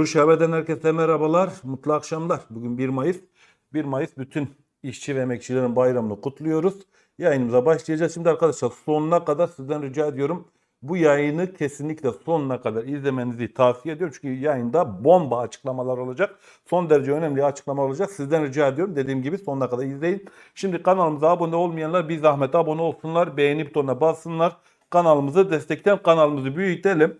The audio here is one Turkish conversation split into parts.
Duruş Haber'den herkese merhabalar, mutlu akşamlar. Bugün 1 Mayıs. 1 Mayıs bütün işçi ve emekçilerin bayramını kutluyoruz. Yayınımıza başlayacağız. Şimdi arkadaşlar sonuna kadar sizden rica ediyorum. Bu yayını kesinlikle sonuna kadar izlemenizi tavsiye ediyorum. Çünkü yayında bomba açıklamalar olacak. Son derece önemli açıklamalar olacak. Sizden rica ediyorum. Dediğim gibi sonuna kadar izleyin. Şimdi kanalımıza abone olmayanlar bir zahmet abone olsunlar. Beğeni butonuna bassınlar. Kanalımızı destekleyin. Kanalımızı büyütelim.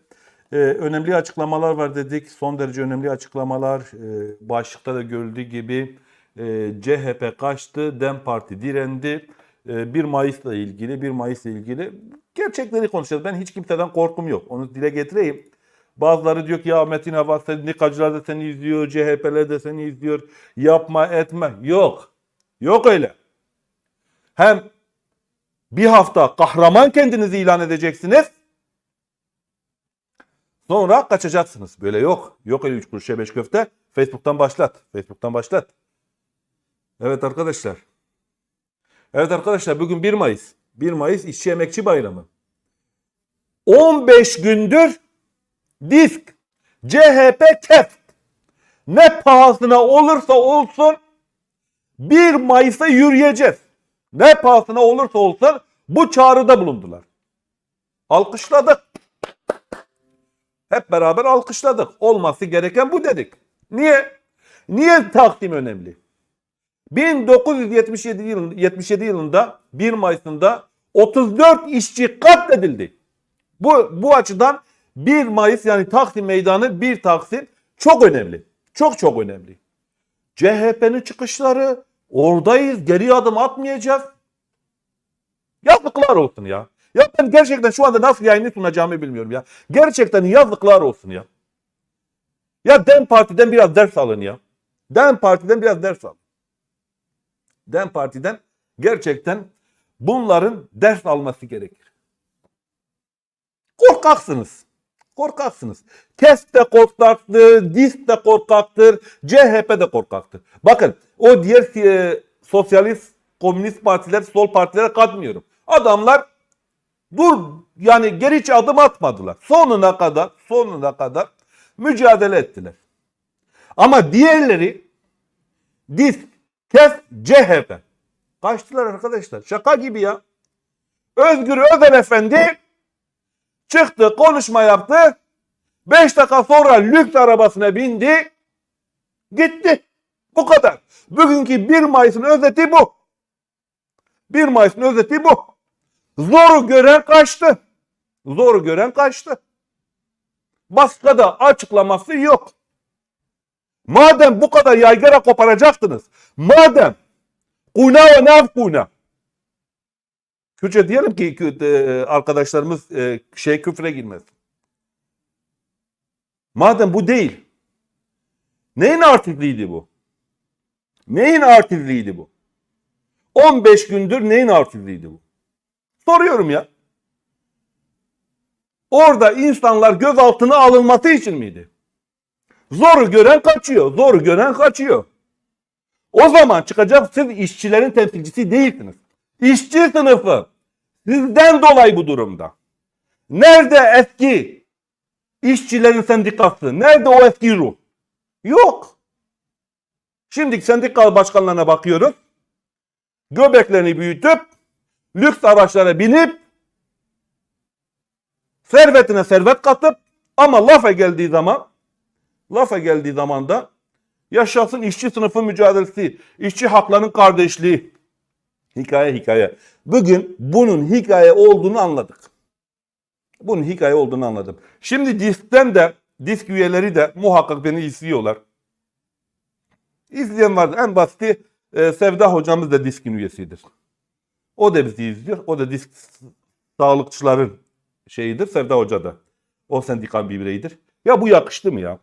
Ee, önemli açıklamalar var dedik. Son derece önemli açıklamalar. Ee, başlıkta da görüldüğü gibi e, CHP kaçtı, DEM Parti direndi. Ee, 1 Mayıs'la ilgili, 1 Mayıs'la ilgili gerçekleri konuşacağız. Ben hiç kimseden korkum yok. Onu dile getireyim. Bazıları diyor ki ya Metin Havas, Nikacılar da seni izliyor, CHP'ler de seni izliyor. Yapma etme. Yok. Yok öyle. Hem bir hafta kahraman kendinizi ilan edeceksiniz. Sonra kaçacaksınız. Böyle yok. Yok öyle 3 kuruşa 5 köfte. Facebook'tan başlat. Facebook'tan başlat. Evet arkadaşlar. Evet arkadaşlar bugün 1 Mayıs. 1 Mayıs İşçi Emekçi Bayramı. 15 gündür disk CHP KEF ne pahasına olursa olsun 1 Mayıs'a yürüyeceğiz. Ne pahasına olursa olsun bu çağrıda bulundular. Alkışladık. Hep beraber alkışladık. Olması gereken bu dedik. Niye? Niye takdim önemli? 1977 yılın, 77 yılında 1 Mayıs'ında 34 işçi katledildi. Bu, bu açıdan 1 Mayıs yani Taksim Meydanı 1 Taksim çok önemli. Çok çok önemli. CHP'nin çıkışları oradayız geri adım atmayacağız. Yazıklar olsun ya. Ya ben gerçekten şu anda nasıl yayını sunacağımı bilmiyorum ya. Gerçekten yazıklar olsun ya. Ya DEM Parti'den biraz ders alın ya. DEM Parti'den biraz ders alın. DEM Parti'den gerçekten bunların ders alması gerekir. Korkaksınız. Korkaksınız. KES de korkaktır, DİSK de korkaktır, CHP de korkaktır. Bakın o diğer e, sosyalist, komünist partiler, sol partilere katmıyorum. Adamlar dur yani geri adım atmadılar. Sonuna kadar, sonuna kadar mücadele ettiler. Ama diğerleri DİSK, KES, CHP. Kaçtılar arkadaşlar. Şaka gibi ya. Özgür Özel Efendi çıktı, konuşma yaptı. 5 dakika sonra lüks arabasına bindi. Gitti. Bu kadar. Bugünkü 1 Mayıs'ın özeti bu. 1 Mayıs'ın özeti bu. Zoru gören kaçtı. Zoru gören kaçtı. Başka da açıklaması yok. Madem bu kadar yaygara koparacaktınız, madem kuna ve naf kuna. Kürtçe diyelim ki e, arkadaşlarımız e, şey küfre girmez. Madem bu değil, neyin artistliğiydi bu? Neyin artistliğiydi bu? 15 gündür neyin artistliğiydi bu? Soruyorum ya. Orada insanlar gözaltına alınması için miydi? Zoru gören kaçıyor. Zoru gören kaçıyor. O zaman çıkacak siz işçilerin temsilcisi değilsiniz. İşçi sınıfı sizden dolayı bu durumda. Nerede eski işçilerin sendikası? Nerede o eski ruh? Yok. Şimdi sendika başkanlarına bakıyoruz. Göbeklerini büyütüp lüks araçlara binip servetine servet katıp ama lafa geldiği zaman lafa geldiği zaman da yaşasın işçi sınıfı mücadelesi, işçi haklarının kardeşliği. Hikaye hikaye. Bugün bunun hikaye olduğunu anladık. Bunun hikaye olduğunu anladım. Şimdi diskten de disk üyeleri de muhakkak beni izliyorlar. İzleyen var. En basiti e, Sevda hocamız da diskin üyesidir. O da bizi izliyor. O da disk sağlıkçıların şeyidir. Sevda Hoca da. O sendikan bir bireydir. Ya bu yakıştı mı ya?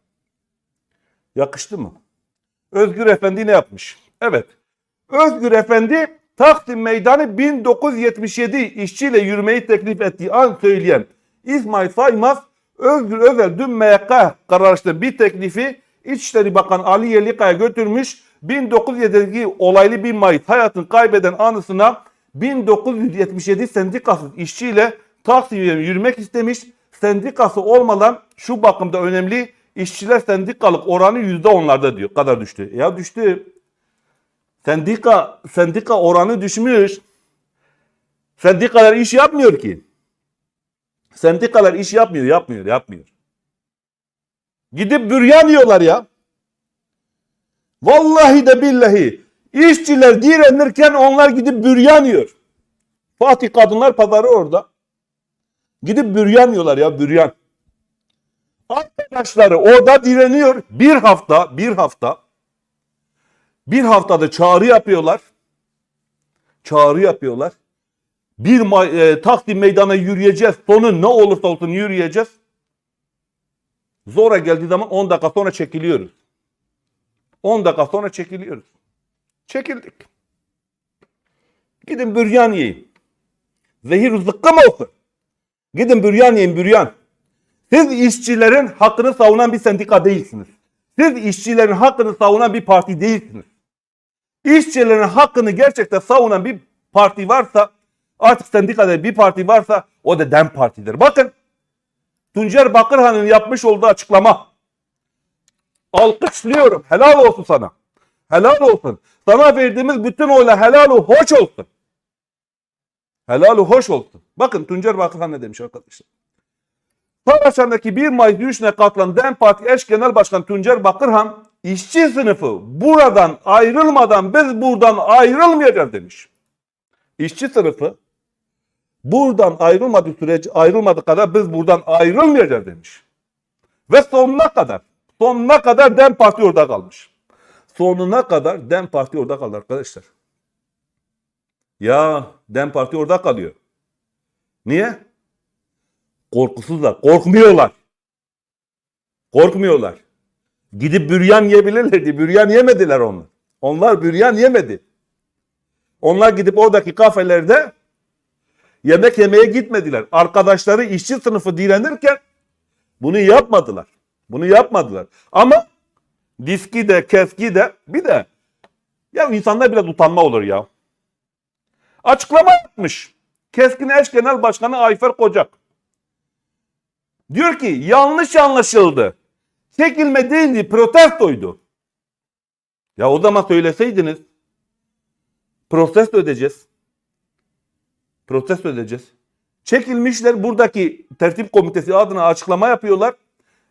Yakıştı mı? Özgür Efendi ne yapmış? Evet. Özgür Efendi Taksim Meydanı 1977 işçiyle yürümeyi teklif ettiği an söyleyen İsmail Saymaz Özgür Özel dün MYK kararlaştığı bir teklifi İçişleri Bakanı Ali Yerlikaya götürmüş 1907'deki olaylı 1 Mayıs hayatını kaybeden anısına 1977 sendikasız işçiyle Taksim'e yürümek istemiş. Sendikası olmadan şu bakımda önemli işçiler sendikalık oranı yüzde onlarda diyor. Kadar düştü. Ya düştü. Sendika, sendika oranı düşmüş. Sendikalar iş yapmıyor ki. Sendikalar iş yapmıyor, yapmıyor, yapmıyor. Gidip büryan yiyorlar ya. Vallahi de billahi. İşçiler direnirken onlar gidip büryan yiyor. Fatih Kadınlar Pazarı orada. Gidip büryan yiyorlar ya büryan. Arkadaşları orada direniyor. Bir hafta, bir hafta. Bir haftada çağrı yapıyorlar. Çağrı yapıyorlar. Bir e, Taksim meydana yürüyeceğiz. Sonu ne olursa olsun yürüyeceğiz. Zora geldiği zaman 10 dakika sonra çekiliyoruz. 10 dakika sonra çekiliyoruz. Çekildik. Gidin büryan yiyin. Zehir zıkkım olsun. Gidin büryan yiyin büryan. Siz işçilerin hakkını savunan bir sendika değilsiniz. Siz işçilerin hakkını savunan bir parti değilsiniz. İşçilerin hakkını gerçekten savunan bir parti varsa artık sendikada bir parti varsa o da DEM Parti'dir. Bakın Tuncer Bakırhan'ın yapmış olduğu açıklama. Alkışlıyorum. Helal olsun sana. Helal olsun. Sana verdiğimiz bütün oyla helalu hoş olsun. Helalu hoş olsun. Bakın Tuncer Bakırhan ne demiş arkadaşlar. Saraçhane'deki 1 Mayıs yürüyüşüne katılan DEM Parti eş genel başkanı Tuncer Bakırhan, işçi sınıfı buradan ayrılmadan biz buradan ayrılmayacağız demiş. İşçi sınıfı buradan ayrılmadığı sürece ayrılmadığı kadar biz buradan ayrılmayacağız demiş. Ve sonuna kadar, sonuna kadar DEM Parti orada kalmış. Sonuna kadar DEM Parti orada kaldı arkadaşlar. Ya DEM Parti orada kalıyor. Niye? Korkusuzlar. Korkmuyorlar. Korkmuyorlar. Gidip büryan yiyebilirlerdi. Büryan yemediler onlar. Onlar büryan yemedi. Onlar gidip oradaki kafelerde yemek yemeye gitmediler. Arkadaşları işçi sınıfı direnirken bunu yapmadılar. Bunu yapmadılar. Ama diski de keski de bir de ya insanlar biraz utanma olur ya. Açıklama yapmış. Keskin Eş Genel Başkanı Ayfer Kocak. Diyor ki yanlış anlaşıldı. Çekilme değildi protestoydu. Ya o zaman söyleseydiniz protesto edeceğiz. Protesto edeceğiz. Çekilmişler buradaki tertip komitesi adına açıklama yapıyorlar.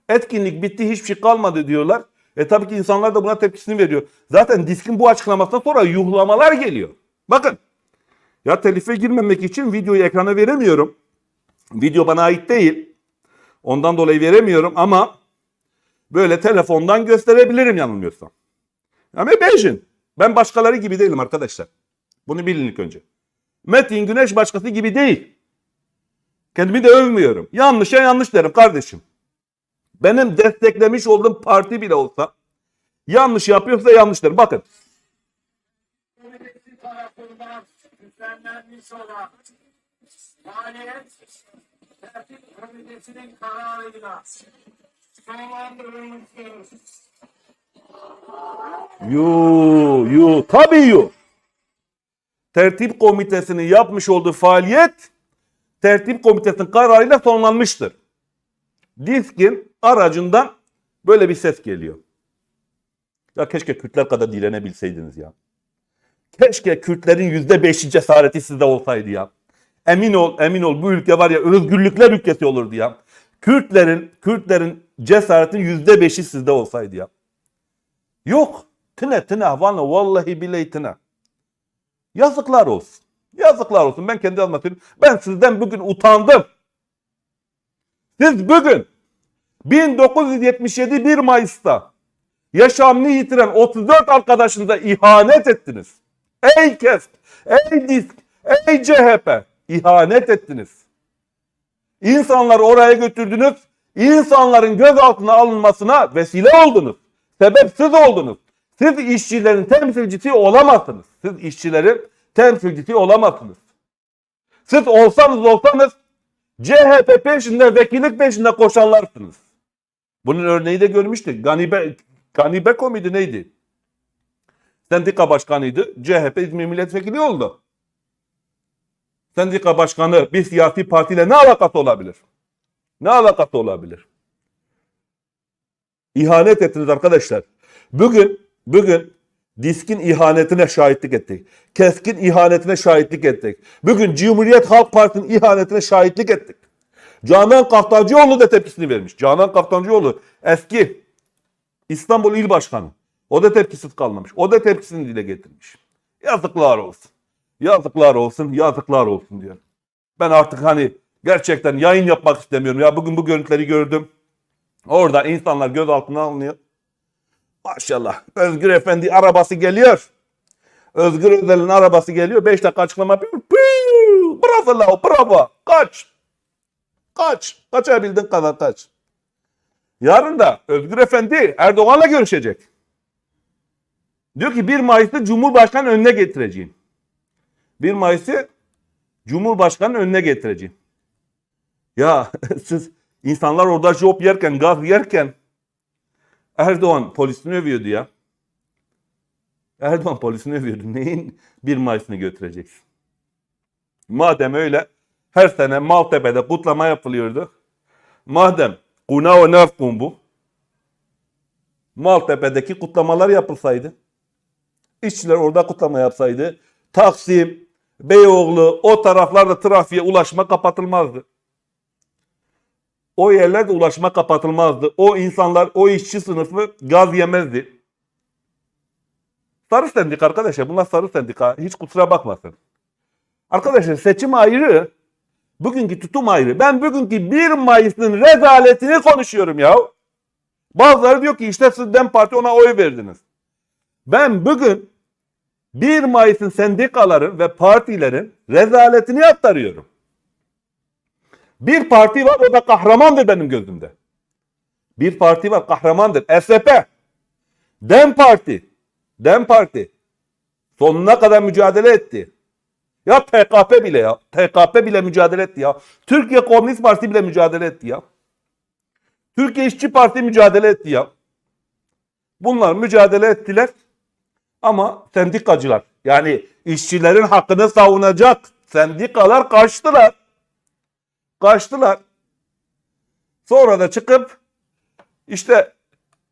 Etkinlik bitti hiçbir şey kalmadı diyorlar. E tabii ki insanlar da buna tepkisini veriyor. Zaten diskin bu açıklamasından sonra yuhlamalar geliyor. Bakın ya telife girmemek için videoyu ekrana veremiyorum. Video bana ait değil. Ondan dolayı veremiyorum ama böyle telefondan gösterebilirim yanılmıyorsam. Ama bejin. Ben başkaları gibi değilim arkadaşlar. Bunu bilin ilk önce. Metin Güneş başkası gibi değil. Kendimi de övmüyorum. Yanlışa yanlış derim kardeşim. Benim desteklemiş olduğum parti bile olsa yanlış yapıyorsa yanlış derim. Bakın tarafından düzenlenmiş. Yu, yu, tabii yu. Tertip komitesinin yapmış olduğu faaliyet tertip komitesinin kararıyla sonlanmıştır. Diskin aracından böyle bir ses geliyor. Ya keşke Kürtler kadar direnebilseydiniz ya. Keşke Kürtlerin yüzde beşi cesareti sizde olsaydı ya. Emin ol, emin ol bu ülke var ya özgürlükler ülkesi olurdu ya. Kürtlerin, Kürtlerin cesaretin yüzde beşi sizde olsaydı ya. Yok. Tine tine valla vallahi billahi tine. Yazıklar olsun. Yazıklar olsun. Ben kendi söyleyeyim. Ben sizden bugün utandım. Siz bugün 1977 1 Mayıs'ta yaşamını yitiren 34 arkadaşınıza ihanet ettiniz. Ey KESK, ey DİSK, ey CHP ihanet ettiniz. İnsanları oraya götürdünüz. İnsanların gözaltına alınmasına vesile oldunuz. Sebepsiz oldunuz. Siz işçilerin temsilcisi olamazsınız. Siz işçilerin temsilcisi olamazsınız. Siz olsanız olsanız CHP peşinde, vekillik peşinde koşanlarsınız. Bunun örneği de görmüştük. Ganibe, Ganibeko muydu neydi? Sendika başkanıydı. CHP İzmir milletvekili oldu. Sendika başkanı bir siyasi partiyle ne alakası olabilir? Ne alakası olabilir? İhanet ettiniz arkadaşlar. Bugün bugün Diskin ihanetine şahitlik ettik. Keskin ihanetine şahitlik ettik. Bugün Cumhuriyet Halk Partisi'nin ihanetine şahitlik ettik. Canan Kaftancıoğlu da tepkisini vermiş. Canan Kaftancıoğlu eski İstanbul İl Başkanı. O da tepkisiz kalmamış. O da tepkisini dile getirmiş. Yazıklar olsun. Yazıklar olsun, yazıklar olsun diyor. Ben artık hani gerçekten yayın yapmak istemiyorum. Ya bugün bu görüntüleri gördüm. Orada insanlar gözaltına alınıyor. Maşallah. Özgür Efendi arabası geliyor. Özgür Özel'in arabası geliyor. 5 dakika açıklama yapıyor. Püü! Bravo la bravo. Kaç. Kaç. Kaçabildiğin kadar kaç. Yarın da Özgür Efendi Erdoğan'la görüşecek. Diyor ki 1 Mayıs'ta Cumhurbaşkanı önüne getireceğim. 1 Mayıs'ı Cumhurbaşkanı önüne getireceğim. Ya siz insanlar orada job yerken, gaz yerken Erdoğan polisini övüyordu ya. Erdoğan polisini övüyordu. Neyin 1 Mayıs'ını götüreceksin? Madem öyle her sene Maltepe'de kutlama yapılıyordu. Madem Kunao Nefkun bu. Maltepe'deki kutlamalar yapılsaydı. İşçiler orada kutlama yapsaydı. Taksim, Beyoğlu o taraflarda trafiğe ulaşma kapatılmazdı. O yerlerde ulaşma kapatılmazdı. O insanlar, o işçi sınıfı gaz yemezdi. Sarı sendik arkadaşlar. Bunlar sarı sendika. Hiç kusura bakmasın. Arkadaşlar seçim ayrı. Bugünkü tutum ayrı. Ben bugünkü 1 Mayıs'ın rezaletini konuşuyorum ya. Bazıları diyor ki işte siz DEM Parti ona oy verdiniz. Ben bugün 1 Mayıs'ın sendikaların ve partilerin rezaletini aktarıyorum. Bir parti var o da kahramandır benim gözümde. Bir parti var kahramandır. SDP. Dem Parti. Dem Parti. Sonuna kadar mücadele etti. Ya TKP bile ya. TKP bile mücadele etti ya. Türkiye Komünist Partisi bile mücadele etti ya. Türkiye İşçi Parti mücadele etti ya. Bunlar mücadele ettiler. Ama sendikacılar yani işçilerin hakkını savunacak sendikalar kaçtılar. Kaçtılar. Sonra da çıkıp işte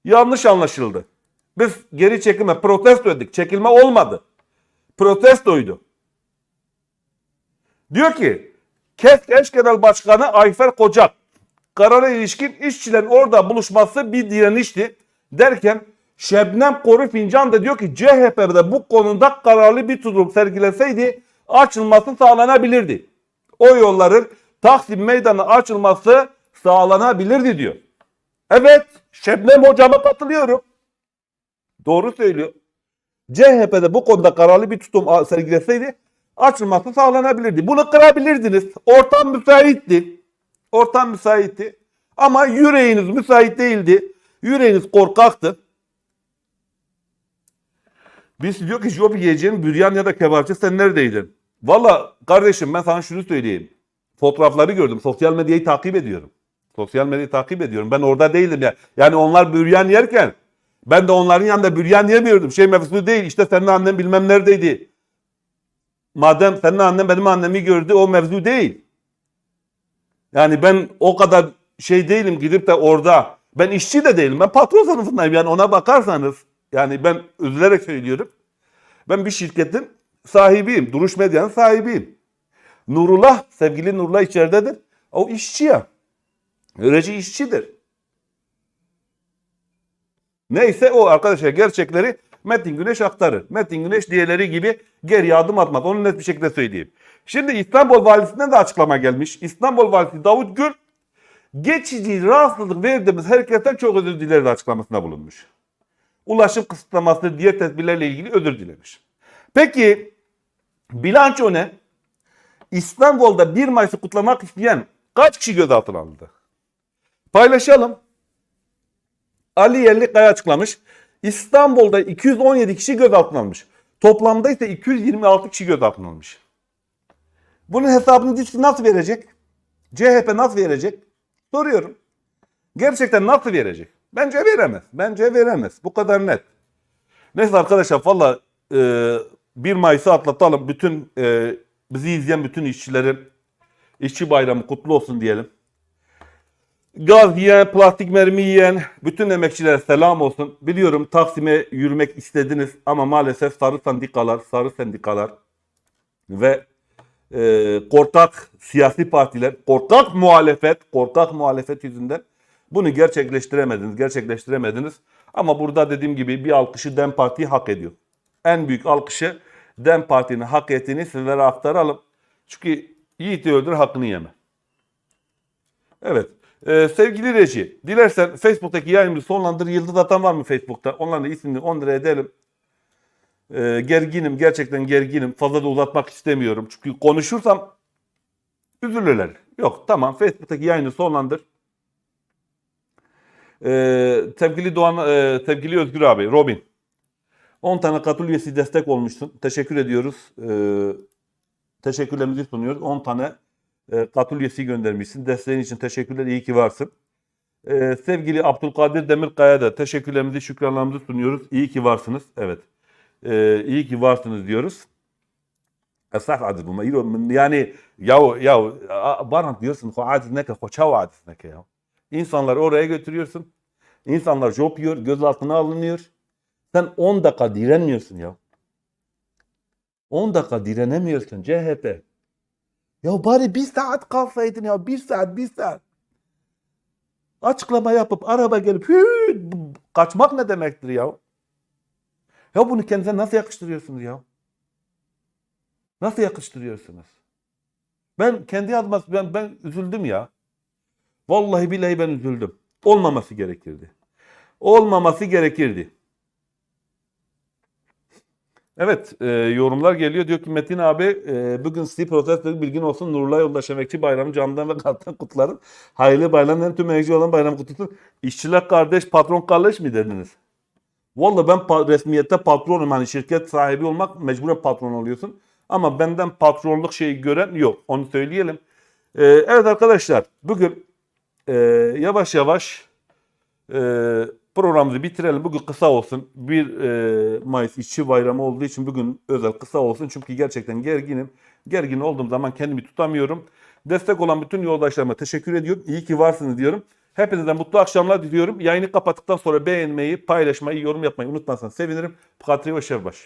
yanlış anlaşıldı. Biz geri çekilme protesto ettik. Çekilme olmadı. Protestoydu. Diyor ki KESK eş genel başkanı Ayfer Kocak karara ilişkin işçilerin orada buluşması bir direnişti derken Şebnem Koru Fincan da diyor ki CHP'de bu konuda kararlı bir tutum sergileseydi açılması sağlanabilirdi. O yolların Taksim Meydanı açılması sağlanabilirdi diyor. Evet Şebnem hocama katılıyorum. Doğru söylüyor. CHP'de bu konuda kararlı bir tutum sergileseydi açılması sağlanabilirdi. Bunu kırabilirdiniz. Ortam müsaitti. Ortam müsaitti. Ama yüreğiniz müsait değildi. Yüreğiniz korkaktı. Biz diyor ki job yiyeceğin büryan ya da kebapçı sen neredeydin? Valla kardeşim ben sana şunu söyleyeyim. Fotoğrafları gördüm. Sosyal medyayı takip ediyorum. Sosyal medyayı takip ediyorum. Ben orada değildim ya. Yani onlar büryan yerken ben de onların yanında büryan yemiyordum. Şey mevzusu değil. İşte senin annen bilmem neredeydi. Madem senin annen benim annemi gördü o mevzu değil. Yani ben o kadar şey değilim gidip de orada. Ben işçi de değilim. Ben patron sınıfındayım. Yani ona bakarsanız yani ben üzülerek söylüyorum. Ben bir şirketin sahibiyim. Duruş Medya'nın sahibiyim. Nurullah, sevgili Nurullah içeridedir. O işçi ya. Öğreci işçidir. Neyse o arkadaşlar gerçekleri Metin Güneş aktarır. Metin Güneş diğerleri gibi geri adım atmaz. Onu net bir şekilde söyleyeyim. Şimdi İstanbul Valisi'nden de açıklama gelmiş. İstanbul Valisi Davut Gül geçici rahatsızlık verdiğimiz herkesten çok özür dileriz açıklamasında bulunmuş. Ulaşım kısıtlaması, diğer tedbirlerle ilgili özür dilemiş. Peki bilanço ne? İstanbul'da 1 Mayıs'ı kutlamak isteyen kaç kişi gözaltına alındı? Paylaşalım. Ali Yerlikaya açıklamış. İstanbul'da 217 kişi gözaltına alınmış. Toplamda ise 226 kişi gözaltına alınmış. Bunun hesabını DİSK nasıl verecek? CHP nasıl verecek? Soruyorum. Gerçekten nasıl verecek? Bence veremez. Bence veremez. Bu kadar net. Neyse arkadaşlar valla e, 1 Mayıs'ı atlatalım. Bütün e, bizi izleyen bütün işçilerin işçi bayramı kutlu olsun diyelim. Gaz yiyen, plastik mermi yiyen bütün emekçilere selam olsun. Biliyorum Taksim'e yürümek istediniz ama maalesef sarı sendikalar, sarı sendikalar ve e, korkak siyasi partiler, korkak muhalefet, korkak muhalefet yüzünden bunu gerçekleştiremediniz, gerçekleştiremediniz. Ama burada dediğim gibi bir alkışı DEM Parti hak ediyor. En büyük alkışı DEM Parti'nin hak ettiğini sizlere aktaralım. Çünkü yiğit öldür hakkını yeme. Evet. Ee, sevgili reji, dilersen Facebook'taki yayınımızı sonlandır. Yıldız atan var mı Facebook'ta? Onların da ismini 10 lira edelim. Ee, gerginim, gerçekten gerginim. Fazla da uzatmak istemiyorum. Çünkü konuşursam üzülürler. Yok, tamam. Facebook'taki yayını sonlandır. Ee, sevgili Doğan, e, sevgili Özgür abi, Robin. 10 tane katıl üyesi destek olmuşsun. Teşekkür ediyoruz. Ee, teşekkürlerimizi sunuyoruz. 10 tane e, katıl üyesi göndermişsin. Desteğin için teşekkürler. İyi ki varsın. Ee, sevgili Abdülkadir Demirkaya da teşekkürlerimizi, şükranlarımızı sunuyoruz. İyi ki varsınız. Evet. Ee, iyi ki varsınız diyoruz. Esaf adı bu. Yani ya ya bana diyorsun ko adis neke ko çav adis neke ya. İnsanları oraya götürüyorsun. İnsanlar job yiyor, gözaltına alınıyor. Sen 10 dakika direnmiyorsun ya. 10 dakika direnemiyorsun CHP. Ya bari bir saat kalsaydın ya. Bir saat, bir saat. Açıklama yapıp araba gelip hü, kaçmak ne demektir ya? Ya bunu kendinize nasıl yakıştırıyorsunuz ya? Nasıl yakıştırıyorsunuz? Ben kendi adıma ben, ben üzüldüm ya. Vallahi billahi ben üzüldüm. Olmaması gerekirdi. Olmaması gerekirdi. Evet, e, yorumlar geliyor. Diyor ki Metin abi e, bugün sizi protesto bilgin olsun. Nurullah Yoldaş Emekçi Bayramı candan ve kalpten kutlarım. Hayırlı bayramların tüm emekçi olan bayram kutlusu. İşçiler kardeş, patron kardeş mi dediniz? Vallahi ben pa- resmiyette patronum. Hani şirket sahibi olmak mecburen patron oluyorsun. Ama benden patronluk şeyi gören yok. Onu söyleyelim. E, evet arkadaşlar bugün e, yavaş yavaş e, programımızı bitirelim. Bugün kısa olsun. 1 e, Mayıs işçi bayramı olduğu için bugün özel kısa olsun. Çünkü gerçekten gerginim. Gergin olduğum zaman kendimi tutamıyorum. Destek olan bütün yoldaşlarıma teşekkür ediyorum. İyi ki varsınız diyorum. Hepinize mutlu akşamlar diliyorum. Yayını kapattıktan sonra beğenmeyi, paylaşmayı, yorum yapmayı unutmazsanız sevinirim. Patri ve Şevbaş.